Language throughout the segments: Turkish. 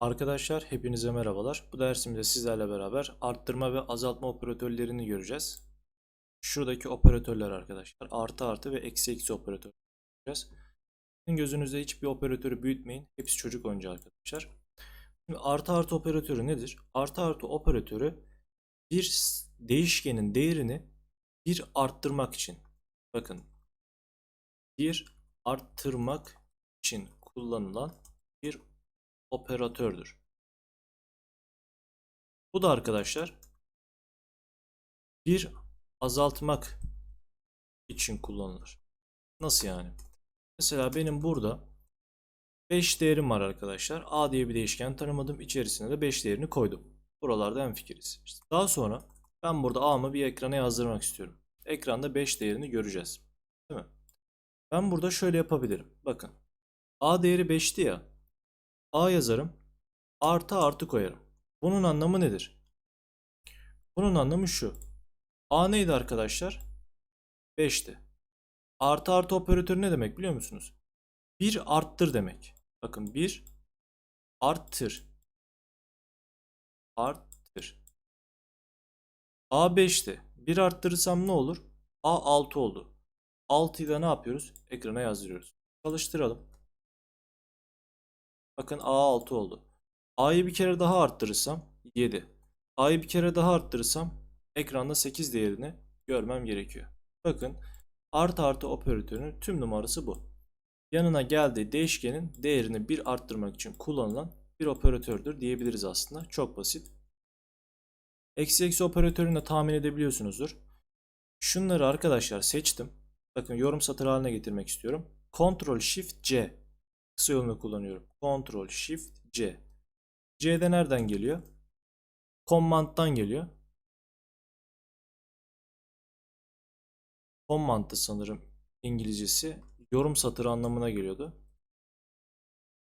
Arkadaşlar hepinize merhabalar. Bu dersimde sizlerle beraber arttırma ve azaltma operatörlerini göreceğiz. Şuradaki operatörler arkadaşlar artı artı ve eksi eksi operatör göreceğiz. Sizin gözünüzde hiçbir operatörü büyütmeyin. Hepsi çocuk oyuncağı arkadaşlar. Şimdi artı artı operatörü nedir? Artı artı operatörü bir değişkenin değerini bir arttırmak için. Bakın bir arttırmak için kullanılan bir operatördür. Bu da arkadaşlar bir azaltmak için kullanılır. Nasıl yani? Mesela benim burada 5 değerim var arkadaşlar. A diye bir değişken tanımadım. İçerisine de 5 değerini koydum. Buralarda hemfikiriz. İşte daha sonra ben burada A'mı bir ekrana yazdırmak istiyorum. Ekranda 5 değerini göreceğiz. Değil mi? Ben burada şöyle yapabilirim. Bakın. A değeri 5'ti ya. A yazarım. Artı artı koyarım. Bunun anlamı nedir? Bunun anlamı şu. A neydi arkadaşlar? 5'ti. Artı artı operatörü ne demek biliyor musunuz? Bir arttır demek. Bakın bir arttır. Arttır. A 5'ti. Bir arttırırsam ne olur? A 6 oldu. 6'yı da ne yapıyoruz? Ekrana yazdırıyoruz. Çalıştıralım. Bakın A6 oldu. A'yı bir kere daha arttırırsam 7. A'yı bir kere daha arttırırsam ekranda 8 değerini görmem gerekiyor. Bakın artı artı operatörünün tüm numarası bu. Yanına geldiği değişkenin değerini bir arttırmak için kullanılan bir operatördür diyebiliriz aslında. Çok basit. Eksi eksi operatörünü de tahmin edebiliyorsunuzdur. Şunları arkadaşlar seçtim. Bakın yorum satır haline getirmek istiyorum. Ctrl Shift C kısa yolunu kullanıyorum. Ctrl Shift C. C'de nereden geliyor? Command'dan geliyor. Command'dı sanırım İngilizcesi. Yorum satırı anlamına geliyordu.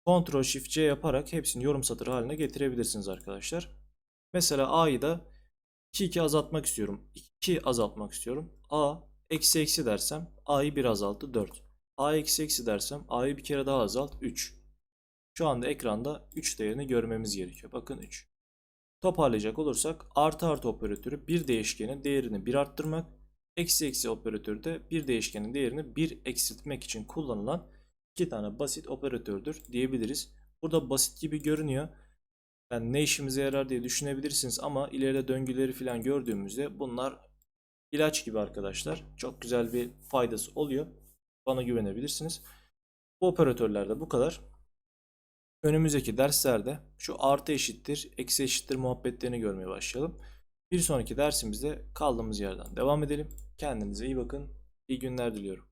Ctrl Shift C yaparak hepsini yorum satırı haline getirebilirsiniz arkadaşlar. Mesela A'yı da 2 2 azaltmak istiyorum. 2 azaltmak istiyorum. A eksi eksi dersem A'yı bir azalttı 4. A eksi eksi dersem A'yı bir kere daha azalt 3. Şu anda ekranda 3 değerini görmemiz gerekiyor. Bakın 3. Toparlayacak olursak artı artı operatörü bir değişkenin değerini bir arttırmak, eksi eksi operatörü de bir değişkenin değerini bir eksiltmek için kullanılan iki tane basit operatördür diyebiliriz. Burada basit gibi görünüyor. Yani ne işimize yarar diye düşünebilirsiniz ama ileride döngüleri falan gördüğümüzde bunlar ilaç gibi arkadaşlar. Çok güzel bir faydası oluyor. Bana güvenebilirsiniz. Bu operatörlerde bu kadar. Önümüzdeki derslerde şu artı eşittir, eksi eşittir muhabbetlerini görmeye başlayalım. Bir sonraki dersimizde kaldığımız yerden devam edelim. Kendinize iyi bakın. İyi günler diliyorum.